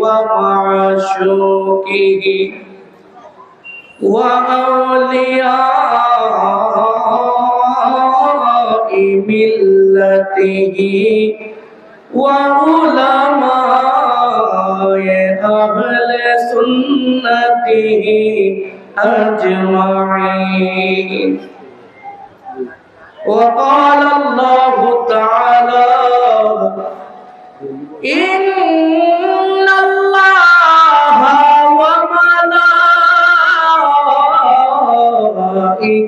ومعشوقه وأولياء ملته وعلماء أهل سنته أجمعين وقال الله تعالى إن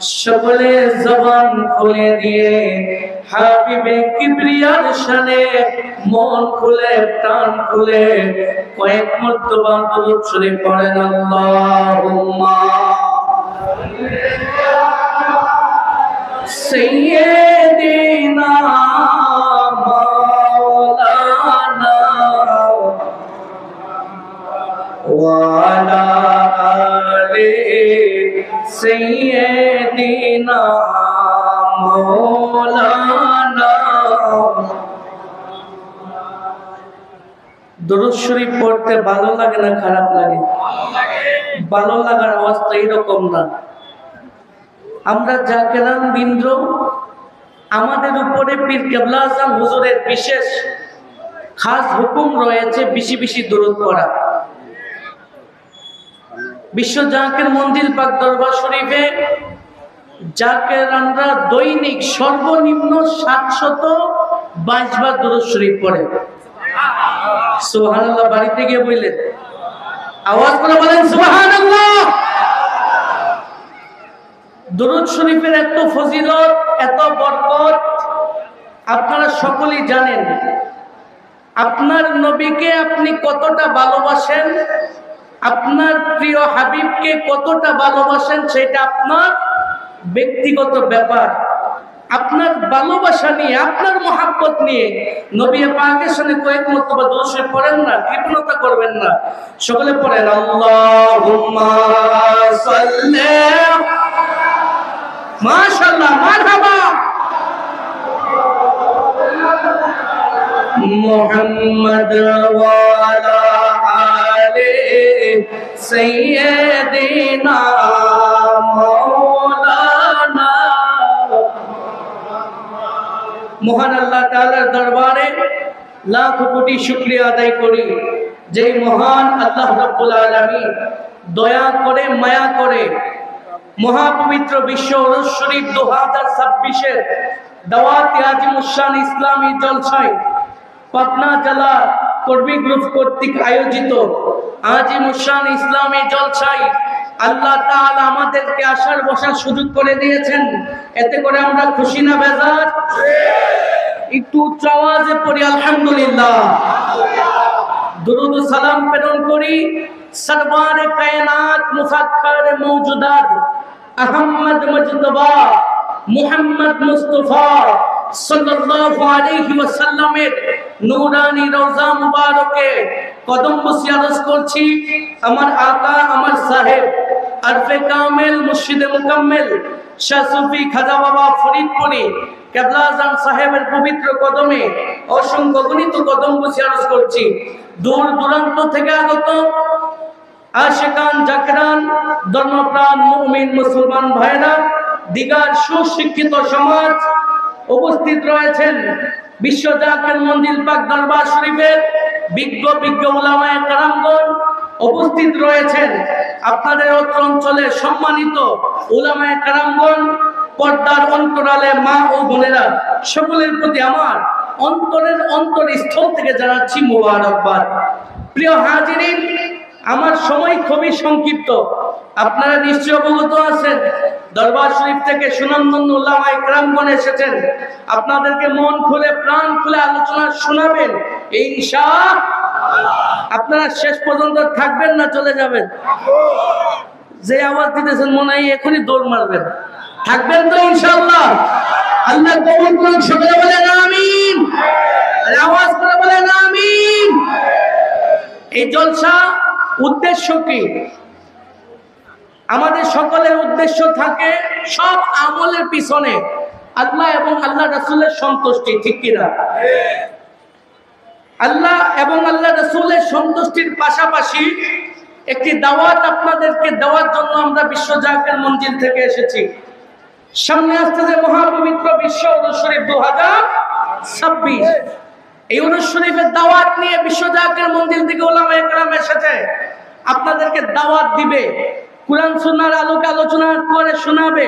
সকলে জবান খুলে দিয়ে হাবিবে কিবরিয়ার শানে মন খুলে, প্রাণ খুলে কয়েক মর্তবা দরুদ শরীফ পড়েন, আল্লাহুম্মা সাইয়্যিদিনা মাওলানা ওয়ালা সাইয়্যিদিনা পড়তে ভালো লাগে না, খারাপ লাগে? ভালো লাগার অবস্থা এরকম না। আমরা যা কেরাম বিন্দ্র আমাদের উপরে পীর কেবলা আজম হুজুরের বিশেষ খাস হুকুম রয়েছে বেশি বেশি দূরত পড়া। বিশ্ব জাকের মন্দির পাক দরবার শরীফে আমরা দৈনিক সর্বনিম্ন সাতশত বাইশ বার দরুদ শরীফ পড়ে। সুবহানাল্লাহ, বাড়িতে গিয়ে বললেন, আওয়াজ করে বলেন, সুবহানাল্লাহ! দরুদ শরীফের এত ফজিলত, এত বরকত, আপনারা সকলেই জানেন, আপনার নবীকে আপনি কতটা ভালোবাসেন, আপনার প্রিয় হাবিবকে কতটা ভালোবাসেন, সেটা আপনার ব্যক্তিগত ব্যাপার। আপনার ভালোবাসা নিয়ে, আপনার মহাব্বত নিয়ে নবী পাকের সঙ্গে কয়েক মন্তব্য দোষে পড়েন না, কৃপণতা করবেন না। সকলে পড়েন, আল্লাহুম্মা সাল্লি মারহাবা। মুহাম্মদ ওয়ালা আলি সাইয়্যিদিনা মহান আল্লাহ তাআলার দরবারে লাখ কোটি শুকরিয়া আদায় করি। যে মহান আল্লাহ রাব্বুল আলামিন দয়া করে, মায়া করে মহাপবিত্র বিশ্ব শরীফ দু হাজার ছাব্বিশের দাওয়াত আজিমুসান ইসলামী জলসায় পাটনা জেলা কর্মী গ্রুপ কর্তৃক আয়োজিত আজিমুসান ইসলামী জলসায় আল্লাহ তাআলা আমাদেরকে আসার বসার সুযোগ করে দিয়েছেন। এতে করে আমরা খুশি না বেজার? একটু উচ্চ আওয়াজে পড়ি, আলহামদুলিল্লাহ। দুরুদ সালাম প্রেরণ করি। সরবার কায়নাত মুফাক্কার মওজুদাত আহমদ মুজতবা মুহাম্মদ মুস্তাফা সাল্লাল্লাহু আলাইহি ওয়াসাল্লামের নূরানি রওজা মুবারকে কদম বসিয়া আরজ করছি। আমার আকা আমার সাহেব আরফে কামেল, মুর্শিদে মুকাম্মেল, শাহ সুফি খাজা বাবা ফরিদপুরি কেবলা সাহেবের পবিত্র কদমে অসংখ্য গণিত কদম বসে আরজ করছি। দূর দূরান্ত থেকে আগত আশেকান, জাকরান, ধর্মপ্রাণ, মুমিন, মুসলমান ভাইরা দিগার সুশিক্ষিত সমাজ উপস্থিত রয়েছেন বিশ্ব জাকের মন্দির পাক দরবার শরীফের বিজ্ঞ বিজ্ঞ উলামায়ে কারামগণ উপস্থিত রয়েছেন আপনাদের অত্র অঞ্চলে সম্মানিত ওলামায় কারামগণ, পর্দার অন্তরালে মা ও বোনেরা, সকলের প্রতি আমার অন্তরের অন্তর স্থল থেকে জানাচ্ছি মোবারকবাদ। প্রিয় হাজিরিন, আমার সময় খুবই সংক্ষিপ্ত। আপনারা নিশ্চয় অবগত আছেন দরবার শরীফ থেকে সুনন্দন উল্লামা এসেছেন। আপনাদেরকে মন খুলে, প্রাণ খুলে আলোচনা শোনাবেন। ইনশা আপনারা শেষ পর্যন্ত থাকবেন না চলে যাবেন? যে আওয়াজ দিতেছেন, মনে হয় এখনই দৌড় মারবেন। থাকবেন তো ইনশাআল্লাহ আল্লাহ? কবুল করুন সকলে বলেন আমিন। আওয়াজ করে বলেন আমিন। এই জলসা উদ্দেশ্য কি? আমাদের সকলের উদ্দেশ্য থাকে সব আমলের পিছনে আল্লাহ এবং আল্লাহ রাসূলের সন্তুষ্টি, ঠিক কিনা? আল্লাহ এবং আল্লাহ রসুলের সন্তুষ্টির পাশাপাশি একটি দাওয়াত আপনাদেরকে দেওয়ার জন্য আমরা বিশ্ব জাগের মঞ্জিল থেকে এসেছি। সামনে আসতেছে মহাপবিত্র বিশ্ব উরুস শরীফ দু হাজার ছাব্বিশ। এই উরুস শরীফের দাওয়াত নিয়ে বিশ্ব জাগের মঞ্জিল থেকে ওলামা একরাম এসেছে। আপনাদেরকে দাওয়াত দিবে। কোরআন সুন্নার আলোকে আলোচনা করে শোনাবে।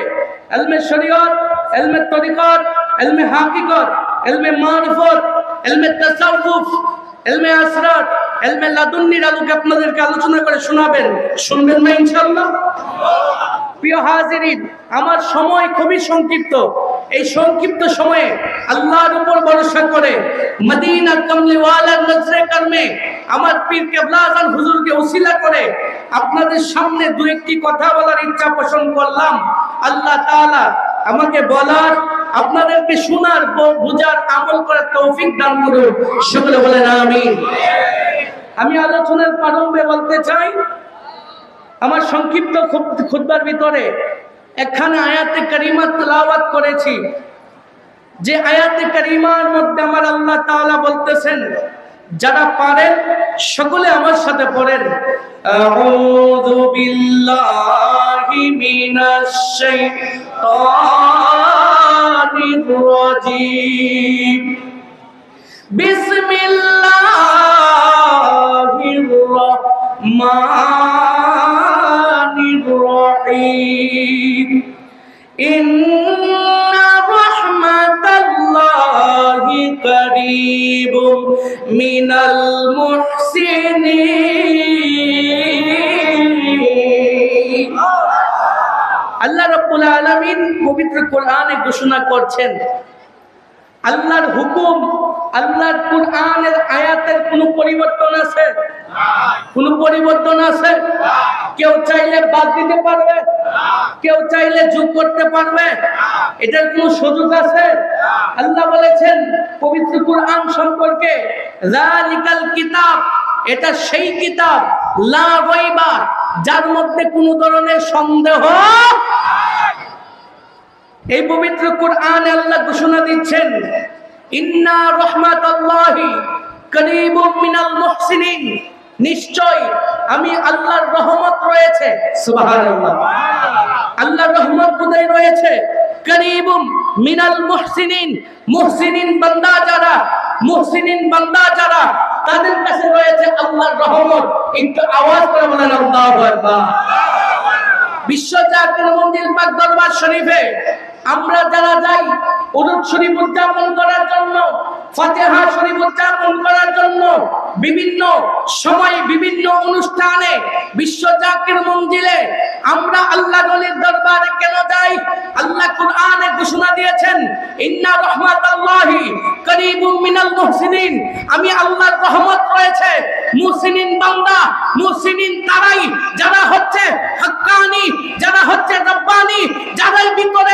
এলমে শরীয়ত, এলমে তরিকত, এলমে হাকিকত, এলমে মারফত, এলমে তাসাউফ এলমে আসরাত, এলমে লাদুন্নির আলোকে আপনাদেরকে আলোচনা করে শোনাবেন। শুনবেন না ইনশাআল্লাহ? প্রিয় হাজিরিন, আমার সময় খুবই সংক্ষিপ্ত। এই সংক্ষিপ্ত সময়ে আল্লাহর উপর ভরসা করে নজরে কর্মে আমার পীর হুজুরকে উসিলা করে আপনাদের সামনে দু একটি কথা বলার ইচ্ছা পোষণ করলাম। আল্লাহ তাআলা আমাকে বলার, আপনাদেরকে শোনার বুঝার, আমল করার তৌফিক দান করুন। সকলে বলেন আমি আমি আলোচনার প্রারম্ভে বলতে চাই আমার সংক্ষিপ্ত খুতবার ভিতরে একখানে আয়াতে কারিমা তেলাওয়াত করেছি। যে আয়াতে কারিমার মধ্যে আমার আল্লাহ তাআলা বলতেছেন, যারা পারেন সকলে আমার সাথে পড়েন। আউযু বিসমিল্লাহির কোরআনে ঘোষণা করছেন। আল্লাহর হুকুম, আল্লাহর কোরআনের আয়াতের কোনো পরিবর্তন আছে? কোনো পরিবর্তন আছে? কেউ চাইলে বাদ দিতে পারবে? কেউ চাইলে যোগ করতে পারবে? এটার কোনো সুযোগ আছে? আল্লাহ বলেছেন, পবিত্র কোরআন সম্পর্কে জালিকাল কিতাব, এটা সেই কিতাব, লা যার মধ্যে কোনো ধরনের সন্দেহ এই পবিত্র কোরআনে আল্লাহ ঘোষণা দিচ্ছেন, ইন্না রহমাতাল্লাহি করিবুম মিনাল মুহসিনিন। নিশ্চয় আমি আল্লাহর রহমত রয়েছে, সুবহানাল্লাহ। আল্লাহর রহমত কোথায় রয়েছে? করিবুম মিনাল মুহসিনিন। মুহসিনিন বান্দা যারা, মুহসিনিন বান্দা যারা, তাদের কাছে রয়েছে আল্লাহর রহমত। একটু আওয়াজ করে বলেন, আল্লাহু আকবার। বিশ্ব জাতীয় মন্দির পাক দরবার শরীফে আমরা যারা যাই উরুদ শরীফ উদযাপন করার জন্য, ফাতেহা শরীফ উদযাপন করার জন্য, বিভিন্ন সময়ে বিভিন্ন অনুষ্ঠানে, বিশ্ব জাকির মঞ্জিলে আমরা আল্লাহ নলির দরবারে কেন যাই? আল্লাহ কুরআনে ঘোষণা দিয়েছেন, ইন্না রহমাতাল্লাহি করিবুম মিনাল মুহসিনিন। আমি আল্লাহর রহমত রয়েছে, মুহসিনিন বান্দা, মুহসিনিন তারাই, যারা হচ্ছে হাক্কানি, যারা হচ্ছে রব্বানি, যাদের ভিতরে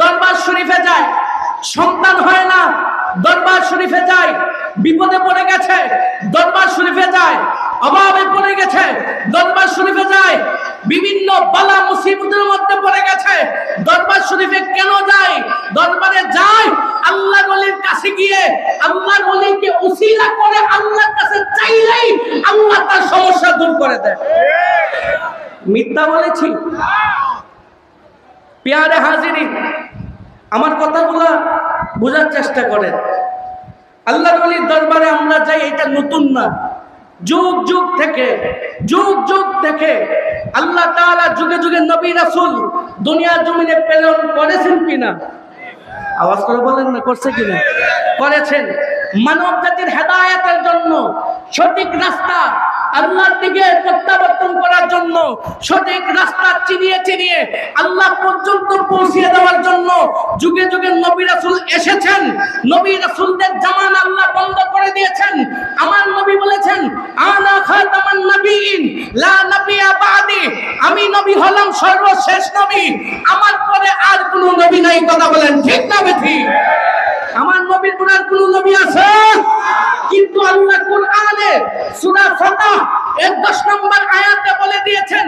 দরবার শরীফে যায়। সন্তান হয় না, দরবার শরীফে যায়। বিপদে পড়ে গেছে, দরবার শরীফে যায়। অভাবে পড়ে গেছে, দরবার শরীফে যায়। বিভিন্ন বালা মুসিবতের মধ্যে পড়ে গেছে, দরবার শরীফে কেন যায়? দরবারে যায়, আল্লাহ ওলির কাছে গিয়ে আল্লাহ ওলিকে উসিলা করে আল্লাহর কাছে চাইলেই আল্লাহ তার সমস্যা দূর করে দেয়। মিথ্যা বলেছি? পেয়ারে হাজিরি। আমার কথাগুলা বোঝার চেষ্টা করেন। আল্লাহ নলির দরবারে আমরা যাই, এটা নতুন না। যুগ যুগ থেকে, যুগ যুগ থেকে আল্লাহ তাআলা যুগে যুগে নবী, রাসূল দুনিয়ার জমিনে প্রেরণ করেছেন কিনা? আওয়াজ করে বলেন না, করছে কিনা? করেছেন। মানব জাতির হেদায়েতের জন্য সঠিক রাস্তা আল্লাহর দিকে প্রত্যাবর্তন করার জন্য, সঠিক রাস্তা চিনিয়ে চিনিয়ে আল্লাহ পর্যন্ত পৌঁছিয়ে দেওয়ার জন্য যুগে যুগে নবী রাসুল এসেছেন। নবী রাসুলদের জামান আল্লাহ বন্ধ করে দিয়েছেন। আমার নবী বলেছেন, আনা খাতামান নবীন লা নবিয়া বাদি। আমি নবী হলাম সর্বশেষ নবী। আমার পরে আর কোনো নবী নাই, কথা বলেন ঠিক না, বেঠি? আমার নবীর পরে আর কোনো নবী আছে? কিন্তু আল্লাহ কোরআনে সূরা ফাতাহ এর 10 নম্বর আয়াতে বলে দিয়েছেন,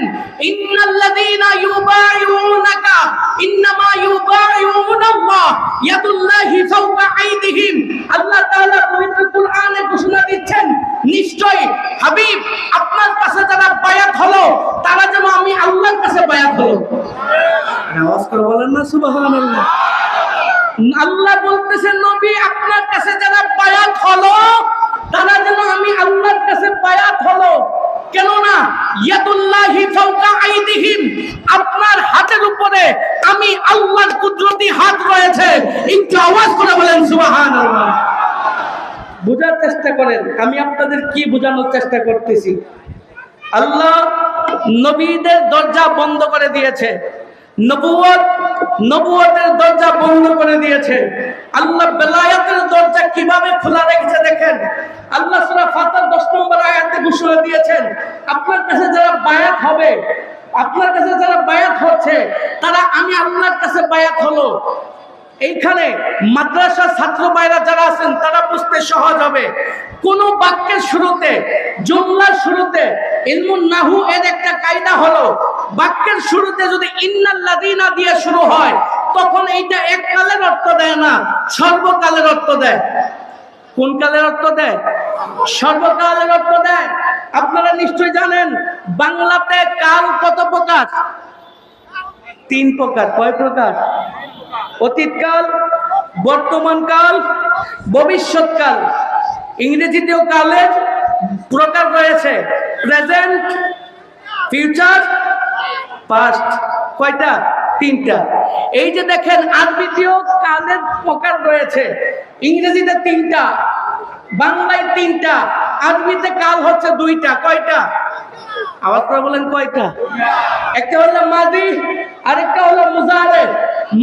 ইন্নাল্লাযীনা ইউবাইউনাকা, ইন্নামা ইউবাইউনাল্লাহ ইয়াদুল্লাহি ফাওকা আইদিহিম। আল্লাহ তাআলা পবিত্র কোরআনে ঘোষণা দিচ্ছেন, নিশ্চয় হাবিব, আপনার কাছে যারা বায়াত হলো, তারা যেন আমি আল্লাহর কাছে বায়াত হলো। আওয়াজ করে বলেন না, সুবহানাল্লাহ। আল্লাহ বলতেছে, নবী, আপনার কাছে যারা বায়াত হলো, তারা যেন আমি আল্লাহর কাছে বায়াত হলো। কেননা, ইয়াদুল্লাহি ফাওকা আইদিহিম, আপনার হাতের উপরে আমি আল্লাহর কুদরতি হাত রয়েছে। একটু বলেন বোঝার চেষ্টা করেন, আমি আপনাদের কি বোঝানোর চেষ্টা করতেছি? আল্লাহ নবীদের দরজা বন্ধ করে দিয়েছে। নবুয়ত নবুয়তের দরজা বন্ধ করে দিয়েছে। আল্লাহ বেলায়াতের দরজা কীভাবে খোলা রেখেছে দেখেন? আল্লাহ সূরা ফাতার 10 নম্বর আয়াতে ঘোষণা দিয়েছেন, আপনার কাছে যারা বায়াত হবে, আপনার কাছে যারা বায়াত হচ্ছে, তারা আমি আল্লাহর কাছে বায়াত হলো। এইখানে মাদ্রাসার ছাত্র ভাইরা যারা আছেন, তারা বুঝতে সহজ হবে। কোন বাক্যের শুরুতে, জুমলার শুরুতে ইলমুন নাহু এর একটা কায়দা হলো, বাক্যের শুরুতে যদি ইন্নাল্লাযিনা দিয়ে শুরু হয়, তখন এইটা এককালের অর্থ দেয় না, সর্বকালের অর্থ দেয়। কোন কালের অর্থ দেয়? সর্বকালের অর্থ দেয়। আপনারা নিশ্চয় জানেন, বাংলাতে কাল কত প্রকার? তিন প্রকার। কয় প্রকার? অতীতকাল, বর্তমানকাল, ভবিষ্যৎকাল। ইংরেজিতেও কালের প্রকার রয়েছে প্রেজেন্ট ফিউচার পাস্ট কয়টা? তিনটা। এই যে দেখেন, আরবিতেও কালের প্রকার রয়েছে, ইংরেজিতে তিনটা, বাংলায় তিনটা, আরবিতে কাল হচ্ছে দুইটা, কয়টা? আবার করে বলেন কয়টা? একটা হলো মাদি আরেকটা হলো মুজারে।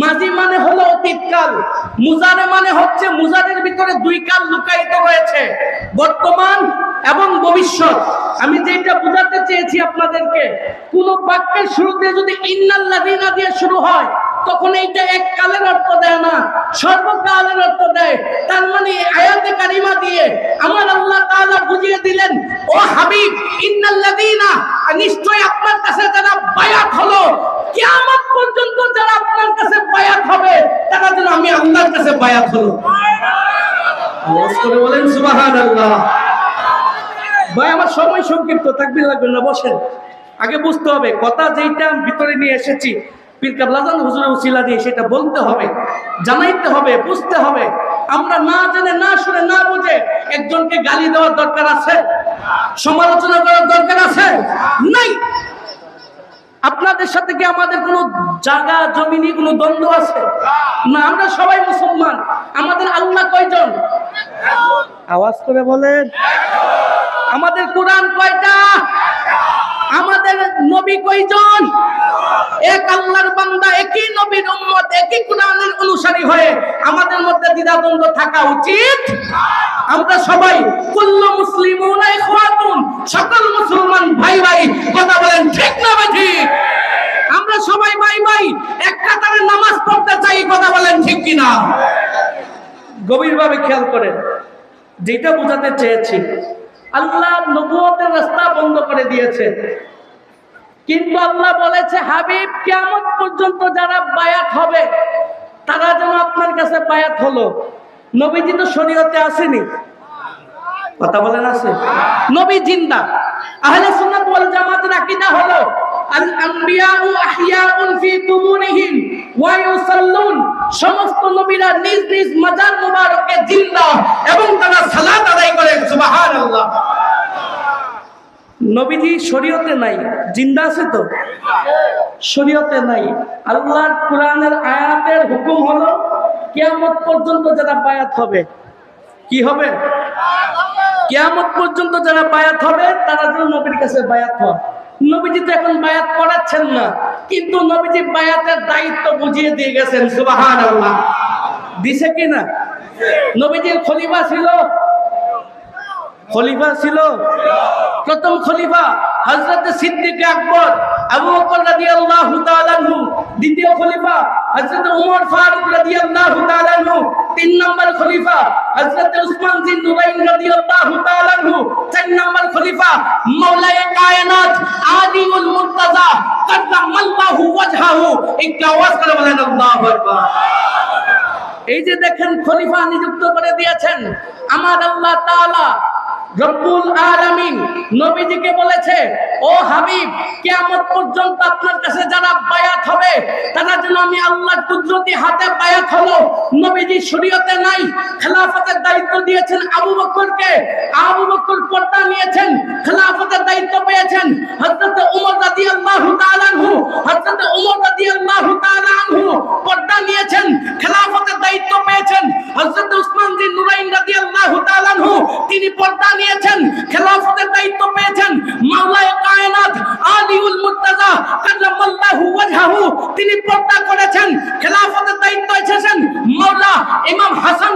মাজি মানে হলো অতীতকাল। মুজারে মানে হচ্ছে মুজারের ভিতরে দুই কাল লুকায়িত রয়েছে। বর্তমান এবং ভবিষ্যৎ। আমি যেটা বোঝাতে চেয়েছি আপনাদেরকে, কোন বাক্যের শুরুতে যদি ইন্নাল্লাযিনা দিয়ে শুরু হয়, তখন এইটা এক কালের অর্থ দেয় না, সর্বকালের অর্থ দেয়। তার মানে আয়াতে কারিমা দিয়ে আমার আল্লাহ তাআলা বুঝিয়ে দিলেন, ও হাবিব, ইন্নাল্লাযিনা নিশ্চয় আপনার কাছে যারা বায়াত হলো কিয়ামত পর্যন্ত যারা আপনার কাছে বায়াত হবে, তারা যেন আমি কাছে বায়াত হলো। করে বলেন ভাই, আমার সময় সংক্ষিপ্ত লাগবে না, বসেন। আগে বুঝতে হবে, কথা যেইটা ভিতরে নিয়ে এসেছি দিয়ে সেটা বলতে হবে, জানাইতে হবে, বুঝতে হবে। আমরা না জেনে, না শুনে, না বুঝে একজনকে গালি দেওয়ার দরকার আছে? সমালোচনা করার দরকার আছে? নাই। আপনাদের সাথে কি আমাদের কোনো জায়গা জমি নিয়ে কোনো দ্বন্দ্ব আছে? না আমরা সবাই মুসলমান। আমাদের আল্লাহ কয়জন? আওয়াজ করে বলেন। আমাদের কোরআন কয়টা? আমাদের নবী কয়জন? এক আল্লাহর বান্দা একই নবীর উম্মত একই কোরআনের অনুসারী হয়ে আমাদের মধ্যে দ্বিধা দ্বিধাদ্বন্দ্ব থাকা উচিত? আমরা সবাই কুল্লু মুসলিমুন ইখওয়াতুন সকল মুসলমান ভাই ভাই কথা বলেন ঠিক না ভাই ঠিক আমরা সবাই ভাই ভাই এক কাতারে নামাজ পড়তে চাই কথা বলেন ঠিক কিনা গভীরভাবে খেয়াল করেন যেটা বোঝাতে চেয়েছি আল্লাহ নবুয়তের রাস্তা বন্ধ করে দিয়েছে। কিন্তু আল্লাহ বলেছে হাবিব কেমন পর্যন্ত যারা বায়াত হবে তারা যেন আপনার কাছে বায়াত হলো। নবীজি তো শরীয়তে আসেনি। কথা বলেন আছে? নবী জিন্দা। আহলে সুন্নাত ওয়াল জামাতের আকীদা হলো নাই আয়াতের হুকুম হলো, কিয়ামত পর্যন্ত যারা বায়াত হবে, কি হবে? কিয়ামত পর্যন্ত যারা বায়াত হবে, তারা যেন নবীর কাছে বায়াত হয়। নবীজি তো এখন বায়াত পড়াচ্ছেন না, কিন্তু নবীজি বায়াতের দায়িত্ব বুঝিয়ে দিয়ে গেছেন সুবাহান আল্লাহ দিছে কিনা নবীজির খলিফা ছিল? খলিফা ছিল? প্রথম খলিফা। হযরত সিদ্দিক আকবর, আবু বকর রাদিয়াল্লাহু তাআলা আনহু, দ্বিতীয় খলিফা হযরত ওমর ফারুক রাদিয়াল্লাহু তাআলা আনহু, তিন নম্বর খলিফা হযরত উসমান বিন নুরাইন রাদিয়াল্লাহু তাআলা আনহু, চার নম্বর খলিফা মাওলায়ে কায়নাত আদিমুল মুর্তাজা কাদ্দামাল্লাহু ওয়াজহাহু। একটু আওয়াজ করে বলেন, আল্লাহু আকবার। এই যে দেখেন খলিফা নিযুক্ত করে দিয়েছেন, আমার আল্লাহ তাআলা রব্বুল আলামিন নবীজিকে বলেছে ও হাবিব কিয়ামত পর্যন্ত আপনার কাছে যারা বায়াত হবে তারা আমি আল্লাহর কুদরতি হাতে বায়াত হলো নবীজি শরীয়তে নাই, খেলাফতের দায়িত্ব দিয়েছেন আবু বকরকে। আবু বকর পর্দা নিয়েছেন, খেলাফতের দায়িত্ব পেয়েছেন। হযরত ওমর রাদিয়াল্লাহু তাআলা আনহু, হযরত ওমর রাদিয়াল্লাহু তাআলা আনহু পর্দা নিয়েছেন, খেলাফতের দায়িত্ব পেয়েছেন। হযরত উসমান বিন নুরাইন রাদিয়াল্লাহু তাআলা আনহু, তিনি পর্দা নিয়েছেন, খেলাফতের দায়িত্ব পেয়েছেন। মাওলায়ে কায়নাত আলিউল মুর্তাজা কাল্লামাল্লাহু ওয়াজহাহু, তিনি পর্দা করেছেন, খেলাফতের দায়িত্ব এসেছেন। মাওলা ইমাম হাসান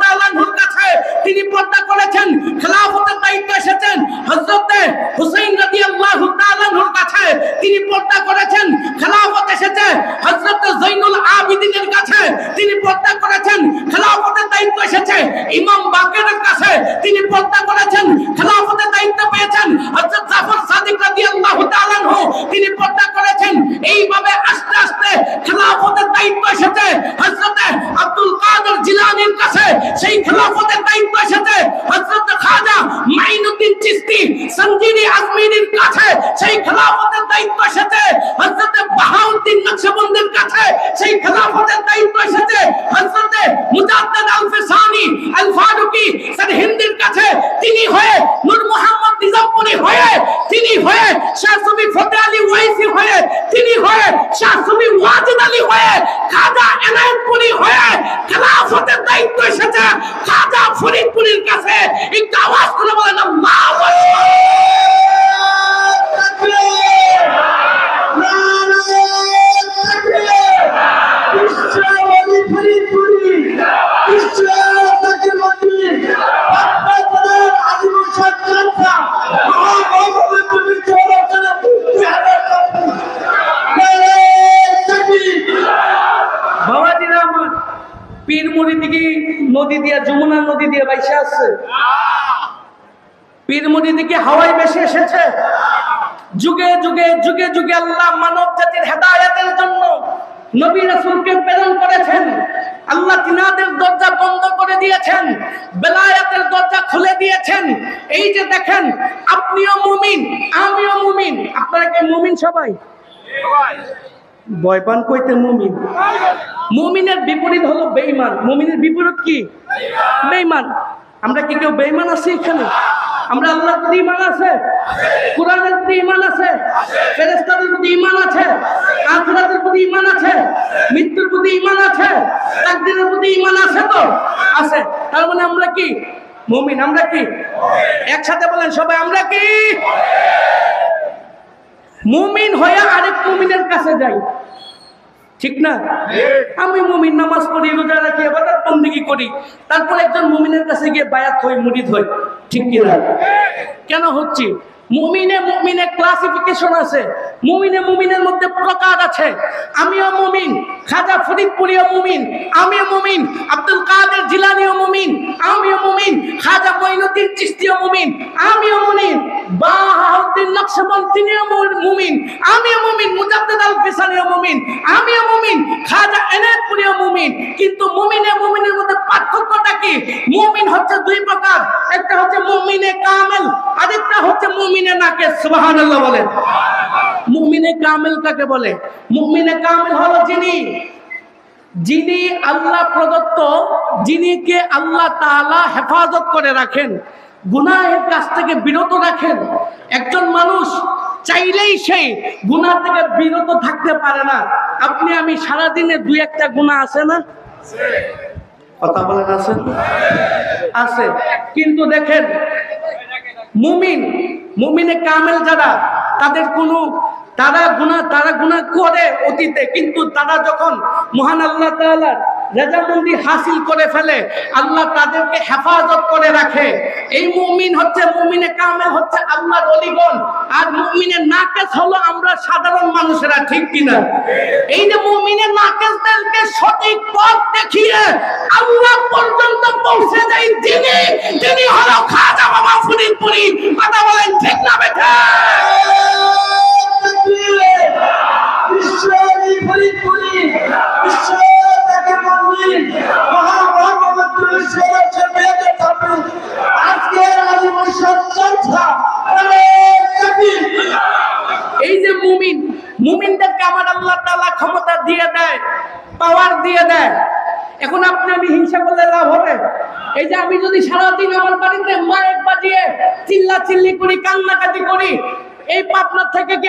তাআলা আনহুর কাছে তিনি পর্দা করেছেন, খেলাফতের দায়িত্ব এসেছেন। হুসাইন রাদিয়াল্লাহু তাআলা আনহুর কাছে তিনি পর্দা করেছেন, খেলাফত এসেছে। হযরত জৈনুল আবিদিনের কাছে তিনি পর্দা করেছেন, খেলাফতের দায়িত্ব এসেছে। ইমাম বাকেরের কাছে তিনি পর্দা করেছেন, খেলাফতের দায়িত্ব পেয়েছেন হযরত জাফর সাদিক রাদিয়াল্লাহু তাআলা আনহু তিনি পর্দা করেছেন এইভাবে আস্তে আস্তে খেলাফতের দায়িত্ব এসেছে হযরতে আব্দুল কাদের জিলানীর কাছে সেই খেলাফতের দায়িত্ব এসেছে হযরত খাজা মাইনুদ্দিন সঞ্জিনী আজমিরির কাছে সেই খেলাফতের দায়িত্ব এসেছে। হযরত বাহাউদ্দিন নকশবন্দির কাছে সেই খেলাফতের দায়িত্ব এসেছে। হযরত মুজাদ্দিদ আল ফিসানি আল ফারুকি হিন্দির কাছে তিনি হয়ে, নূর মোহাম্মদ নিজামপুরি হয়ে, তিনি হয়ে, শাহ সুফি ফতেহ আলী ওয়াইসি হয়ে, তিনি হয়ে, শাহ সুফি ওয়াজিদ আলী হয়ে, খাজা এনায়েতপুরি হয়ে খেলাফতের দায়িত্ব এসেছে। খাজা ফরিদপুরির কাছে একটু আওয়াজ করে বলেন, আল্লাহু আকবার! আমার পীরমুড়ি দিকে নদী দিয়া, যমুনা নদী দিয়ে বাইসে আসছে পীরমুড়ি দিকে হাওয়াই বেশি এসেছে। যুগে যুগে যুগে যুগে আল্লাহ মানব জাতির হেদায়াতের জন্য নবী রাসূলকে প্রেরণ করেছেন। আল্লাহ তিনাদের দরজা বন্ধ করে দিয়েছেন, বেলায়াতের দরজা খুলে দিয়েছেন। এই যে দেখেন, আপনিও মুমিন, আমিও মুমিন। আপনারা কি মুমিন সবাই? ভয় পান কইতে মুমিন। মুমিনের বিপরীত হলো বেঈমান। মুমিনের বিপরীত কি? বেঈমান। আমরা কি কেউ বেঈমান আছি এখানে? আমরা আল্লাহর প্রতি ঈমান আছে? কোরআনের প্রতি ঈমান আছে? ফেরেশতাদের প্রতি ঈমান আছে? আখিরাতের প্রতি ঈমান আছে? মৃত্যুর প্রতি ঈমান আছে? তাকদীরের প্রতি ঈমান আছে তো? আছে। তার মানে আমরা কি? মুমিন, আমরা কি? একসাথে বলেন সবাই, আমরা কি? মুমিন হয়ে আরেক মুমিনের কাছে যাই। ঠিক না? আমি মুমিন, নামাজ পড়ি, রোজা রাখি এবাদত বন্দিগি করি। তারপর একজন মুমিনের কাছে গিয়ে বায়াত হই মুড়ি হই ঠিক কিনা? কেন হচ্ছে? মুমিনে মুমিনে ক্লাসিফিকেশন আছে। মুমিনে মুমিনের মধ্যে প্রকার আছে। আমিও মুমিন, খাজা ফরিদপুরিও মুমিন, আমিও মুমিন, আব্দুল কাদের জিলানিও মুমিন, আমিও মুমিন, খাজা মঈনুদ্দিন চিশতিও মুমিন, আমিও মুমিন, বাহাউদ্দিন নকশবন্দ তিনিও মুমিন, আমিও মুমিন, মুজাদ্দিদ আল ফিসানিও মুমিন, আমিও মুমিন, খাজা এনায়েতপুরিও মুমিন। কিন্তু মুমিনে মুমিনের মধ্যে পার্থক্যটা কি? মুমিন হচ্ছে দুই প্রকার, একটা হচ্ছে মুমিনে কামেল, আরেকটা হচ্ছে মুমিনে নাকেস সুবহানাল্লাহ বলেন। মুমিনে কামেল কাকে বলে? মুমিনে কামেল হলো যিনি যিনি আল্লাহ প্রদত্ত যিনিকে আল্লাহ তাআলা হেফাজত করে রাখেন গুনাহের কাছ থেকে বিরত রাখেন। একজন মানুষ চাইলেই সেই গুনাহ থেকে বিরত থাকতে পারে না। আপনি আমি সারা দিনে দুই একটা গুনাহ আছে না? কথা বলেন আছে? আছে। কিন্তু দেখেন মুমিন, মুমিনে কামেল যারা, তাদের কোনো, তারা গুণা তারা গুণা করে অতীতে, কিন্তু তারা যখন মহান আল্লাহ তাআলার রেজামন্দি হাসিল করে ফেলে, আল্লাহ তাদেরকে হেফাজত করে রাখে। এই মুমিন হচ্ছে, মুমিনে কামেল হচ্ছে আল্লাহর অলিগণ। আর মুমিনে নাকেস হলো আমরা সাধারণ মানুষেরা, ঠিক কিনা? এই যে মুমিনে নাকেসদেরকে সঠিক পথ দেখিয়ে আল্লাহ পর্যন্ত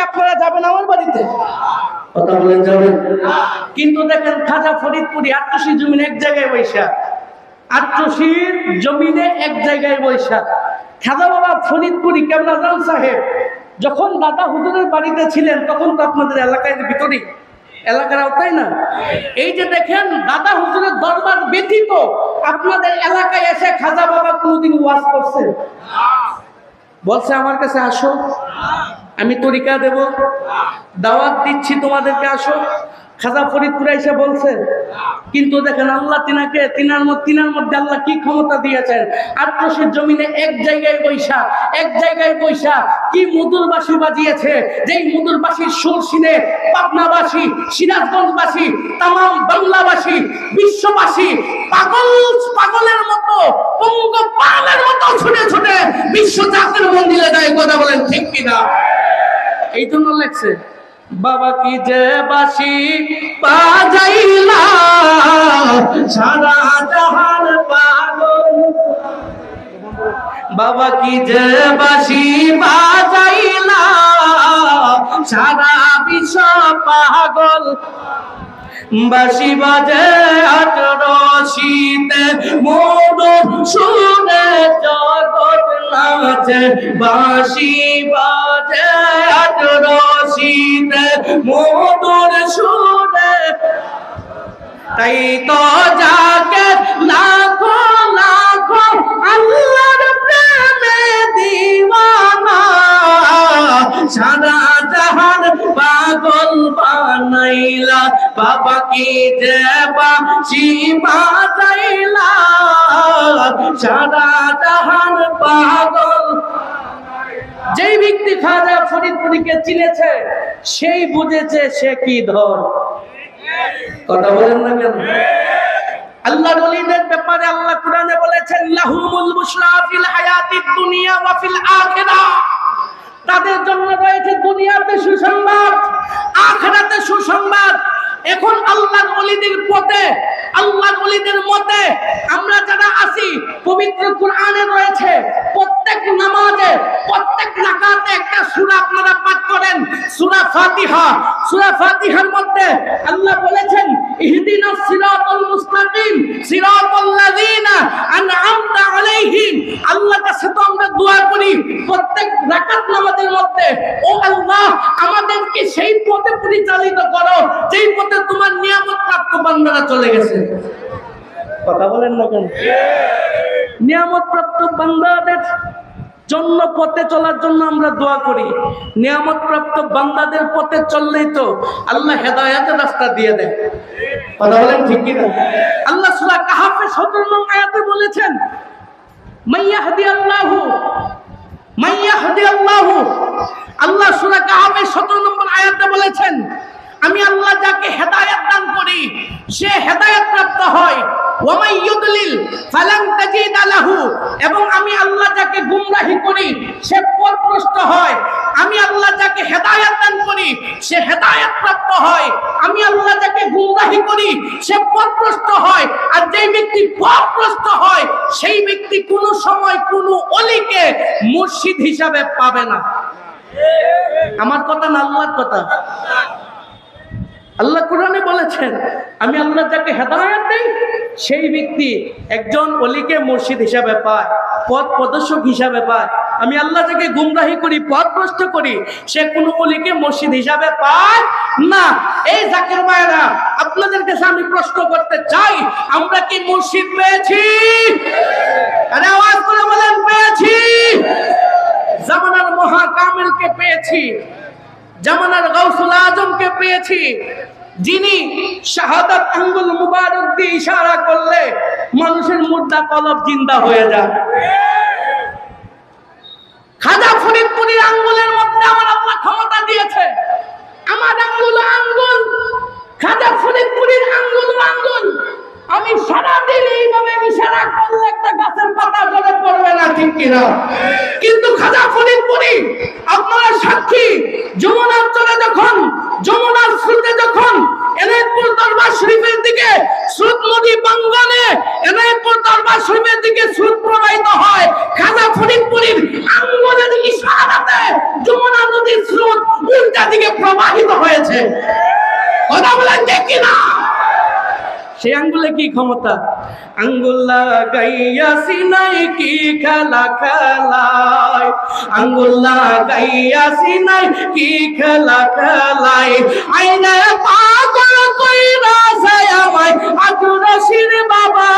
আপনারা যাবেন আমার বাড়িতে? কথা বলেন যাবেন। কিন্তু দেখেন খাজা ফরিদপুরি আটশি জমিন এক জায়গায় বৈশা আটশির জমিনে এক জায়গায় বৈশা খাজা বাবা ফরিদপুরি কেমরাজান সাহেব যখন দাদা হুজুরের বাড়িতে ছিলেন তখন তো আপনাদের এলাকায় ভিতরে এলাকার আওতায় না? এই যে দেখেন দাদা হুজুরের দরবার ব্যতীত আপনাদের এলাকায় এসে খাজা বাবা কোনোদিন ওয়াজ করছে? বলছে আমার কাছে আসো। আমি তরিকা দেব। দাওয়াত দিচ্ছি তোমাদেরকে আসো। খাজা ফরিদপুরে এসে বলছে, কিন্তু দেখেন আল্লাহ তিনাকে, তিনার তিনার মধ্যে আল্লাহ কি ক্ষমতা দিয়েছেন? আট্রসের জমিনে এক জায়গায় বৈশা, এক জায়গায় বৈশা, কি মধুরবাসী বাজিয়েছে? যেই মধুরবাসীর সুর শুনে পাবনাবাসী, সিরাজগঞ্জবাসী তাম বাংলাবাসী, বিশ্ববাসী, পাগল, পাগলের মতো পঙ্গ পাগলের মতো ছুটে ছুটে বিশ্ব জাতির মন্দিরে যায়, কথা বলেন ঠিক কিনা? এই জন্য লেখছে বাবা কি যে বাসি বাজাইলা সারা জাহান পাগল। বাবা কি যে বাসি বাজাইলা সারা বিশ্ব পাগল। বাসি বাজে আটরশিতে মোদর শুনে জগৎ নাচে। বাসি বাজে আটরশিতে মোদর শুনে তাই তো যাকে লাখো লাখো আল্লাহর প্রেমে দিওয়ানা, সারা জাহান পাগল বানাইলা, বাবা কি যে বাসি বাজাইলা সারা জাহান পাগল যেই ব্যক্তি খাজা ফরিদপুরিকে চিনেছে, সেই বুঝেছে সে কি ধর কথা বলেন না কেন? আল্লাহ ওলিদের ব্যাপারে আল্লাহ কোরআনে বলেছেন, লাহুমুল বুশরা ফিল হায়াতিদ দুনিয়া ওয়া ফিল আখিরাহ তাদের জন্য রয়েছে দুনিয়াতে সুসংবাদ, আখিরাতে সুসংবাদ। এখন আল্লাহর ওলিদের পথে, আল্লাহর ওলিদের মতে আমরা যারা আছি, পবিত্র কোরআনে রয়েছে প্রত্যেক নামাজে, প্রত্যেক রাকাতে একটা সূরা আপনারা পাঠ করেন। সূরা ফাতিহা। সূরা ফাতিহার মধ্যে আল্লাহ বলেছেন ইহদিনাস সিরাতাল মুস্তাকিম, সিরাতাল লাযিনা আনআমতা আলাইহিম। আল্লাহর কাছে তো আমরা দোয়া করি, প্রত্যেক রাকাত নামাজের মধ্যে, ও আল্লাহ, আমাদেরকে সেই পথে পরিচালিত করো, যেই পথে তোমার নিয়ামত প্রাপ্ত বান্দারা চলে গেছে। কথা বলেন না কেন? নিয়ামত প্রাপ্ত বান্দাদের জন্য পথে চলার জন্য আমরা দোয়া করি। নিয়ামত প্রাপ্ত বান্দাদের পথে চললেই তো আল্লাহ হেদায়াতের রাস্তা দিয়ে দেয়। কথা বলেন ঠিক কিনা? আল্লাহ সূরা কাহাফে 17 নং আয়াতে বলেছেন মাইয়া মাইয়াহদি আল্লাহু মাইয়াহদি আল্লাহু আল্লাহ সূরা কাহাফে 17 নম্বর আয়াতে বলেছেন আমি আল্লাহ যাকে হেদায়েত দান করি, সে হেদায়েত প্রাপ্ত হয়। ওয়ামাই ইউদলিল ফালান তাজিদ লাহু, এবং আমি আল্লাহ যাকে গুমরাহি করি, সে পথভ্রষ্ট হয়। আমি আল্লাহ যাকে হেদায়েত দান করি, সে হেদায়েত প্রাপ্ত হয়। আমি আল্লাহ যাকে গুমরাহি করি, সে পথভ্রষ্ট হয়। আর যেই ব্যক্তি পথভ্রষ্ট হয়, সেই ব্যক্তি কোনো সময় কোনো অলিকে মুর্শিদ হিসাবে পাবে না। আমার কথা না আল্লাহর কথা? আল্লাহ কোরআনে বলেছেন, আমি আল্লাহ যাকে হেদায়াত দেই, সেই ব্যক্তি একজন অলিকে মুর্শিদ হিসাবে পায়, পথ প্রদর্শক হিসাবে পায়। আমি আল্লাহ যাকে গুমরাহি করি পথ প্রশ্ন করি, সে কোনো অলিকে মসজিদ হিসাবে পায় না। এই জাকির মায়েরা আপনাদের কাছে আমি প্রশ্ন করতে চাই, আমরা কি মুর্শিদ পেয়েছি? আরে আওয়াজ করে বলেন, পেয়েছি। জামানার মহাকামিলকে পেয়েছি, জামানার গৌসুল আজমকে পেয়েছি যিনি শাহাদাত আঙ্গুল মুবারক দিয়ে ইশারা করলে মানুষের মুদ্রা কলব জিন্দা হয়ে যায়। খাজা ফরিদপুরের আঙ্গুলের মধ্যে আমার আল্লাহ ক্ষমতা দিয়েছে। আমার আঙ্গুল আঙ্গুল, খাজা ফরিদপুরের আঙ্গুল আঙ্গুল। আমি সারাদিন এইভাবে ইশারা করলে একটা গাছের পাতা জলে পড়বে না, ঠিক কিনা? কিন্তু খাজা ফরিদপুরি, আপনারা সাক্ষী, যমুনার চলে যখন, যমুনার স্রোতে যখন এনায়তপুর দরবার শরীফের দিকে স্রোত নদী বাঙ্গনে এনায়তপুর দরবার দিকে স্রোত প্রবাহিত হয় খাজা ফরিদপুরির আঙ্গুলের ইশারাতে যমুনা নদীর স্রোত উল্টা দিকে প্রবাহিত হয়েছে কথা বলেন দেখি না সেই আঙ্গুলে কি ক্ষমতা? আঙ্গুল লাগাইয়া সিনাই কি খেলা খেলায়? আঙ্গুল লাগাইয়া সিনাই কি খেলা খেলায়? আইনা পাগল কইরা যায় আমায় আতুরাশির বাবা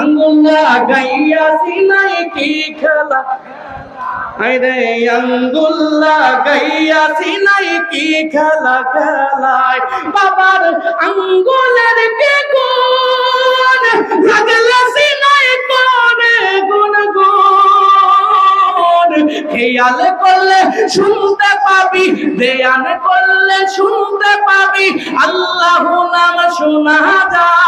আঙ্গুল লাগাইয়া সিনাই কি খেলা আরে আঙ্গুল্লা গাইয়া সিনাই কি খেলা খেলায়? বাবার আঙ্গুলের কে গুণ করে খেয়াল করলে শুনতে পাবি দেয়ান করলে শুনতে পাবি আল্লাহ নাম শোনা যায়।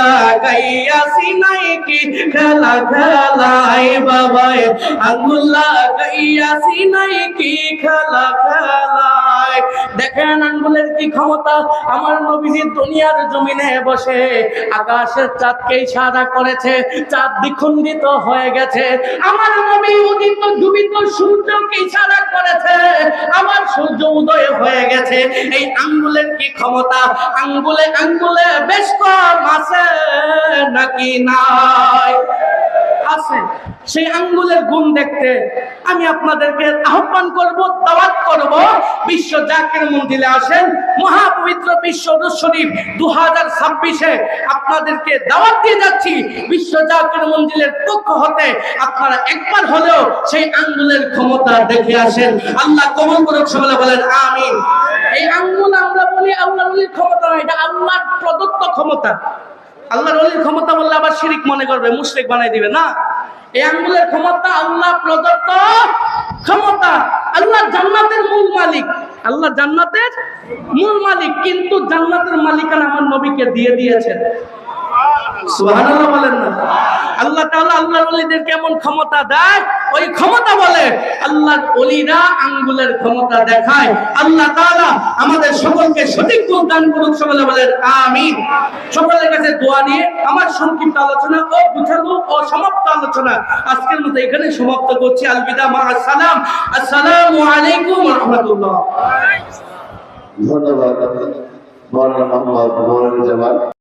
আঙ্গুল্লা নাইকি খেলা খেলায় বাবায়। আঙুল লাগাইয়াছি নাইকি খেলা খেলা খেলায় দেখেন আঙ্গুলের কি ক্ষমতা? আমার নবীজি দুনিয়ার জমিনে বসে আকাশের চাঁদকে ইশারা করেছে, চাঁদ দ্বিখণ্ডিত হয়ে গেছে। আমার নবী উদিত, ডুবিত সূর্যকে ইশারা করেছে, আমার সূর্য উদয় হয়ে গেছে। এই আঙ্গুলের কি ক্ষমতা? আঙ্গুলে আঙ্গুলে বেশ কম আছে নাকি নাই? আছে। সেই আঙ্গুলের গুণ দেখতে আমি আপনাদেরকে আহ্বান করব দাওয়াত করব, বিশ্ব জাকের মন্দিরে আসেন, মহাপবিত্র বিশ্ব শরীফ দু হাজার ছাব্বিশে আপনাদেরকে দাওয়াত দিয়ে যাচ্ছি। বিশ্ব জাকের মন্দিরের পক্ষ হতে আপনারা একবার হলেও সেই আঙ্গুলের ক্ষমতা দেখে আসেন। আল্লাহ কবল করুক, সকলে বলেন আমিন। এই আঙ্গুল আমরা বলি আল্লাহর ক্ষমতা নয়, এটা আল্লাহর প্রদত্ত ক্ষমতা। আল্লাহর অলির ক্ষমতা বললে আবার শিরিক মনে করবে, মুশরিক বানাই দিবে না। এই আঙ্গুলের ক্ষমতা আল্লাহ প্রদত্ত ক্ষমতা। আল্লাহ জান্নাতের মূল মালিক। আল্লাহ জান্নাতের মূল মালিক কিন্তু জান্নাতের মালিকানা আমার নবীকে দিয়ে দিয়েছেন। সুবহানাল্লাহ বলেন না। আল্লাহ তাআলা আল্লাহর ওলিদের কেমন ক্ষমতা দেয় ওই ক্ষমতা বলে আল্লাহর ওলিরা আঙ্গুলের ক্ষমতা দেখায়। আল্লাহ তাআলা আমাদের সকলকে সঠিক বুঝ দান করুক সকলে বলেন আমিন। সকলের কাছে দোয়া নিয়ে আমার সংক্ষিপ্ত আলোচনা ও বুঝানো ও সমাপ্ত আলোচনা আজকের মতো এখানে সমাপ্ত করছি। আলবিদা মা আসসালাম। আসসালামু আলাইকুম ওয়া রাহমাতুল্লাহ। ধন্যবাদ। মৌলানা মোহাম্মদ মৌলানা জামাল।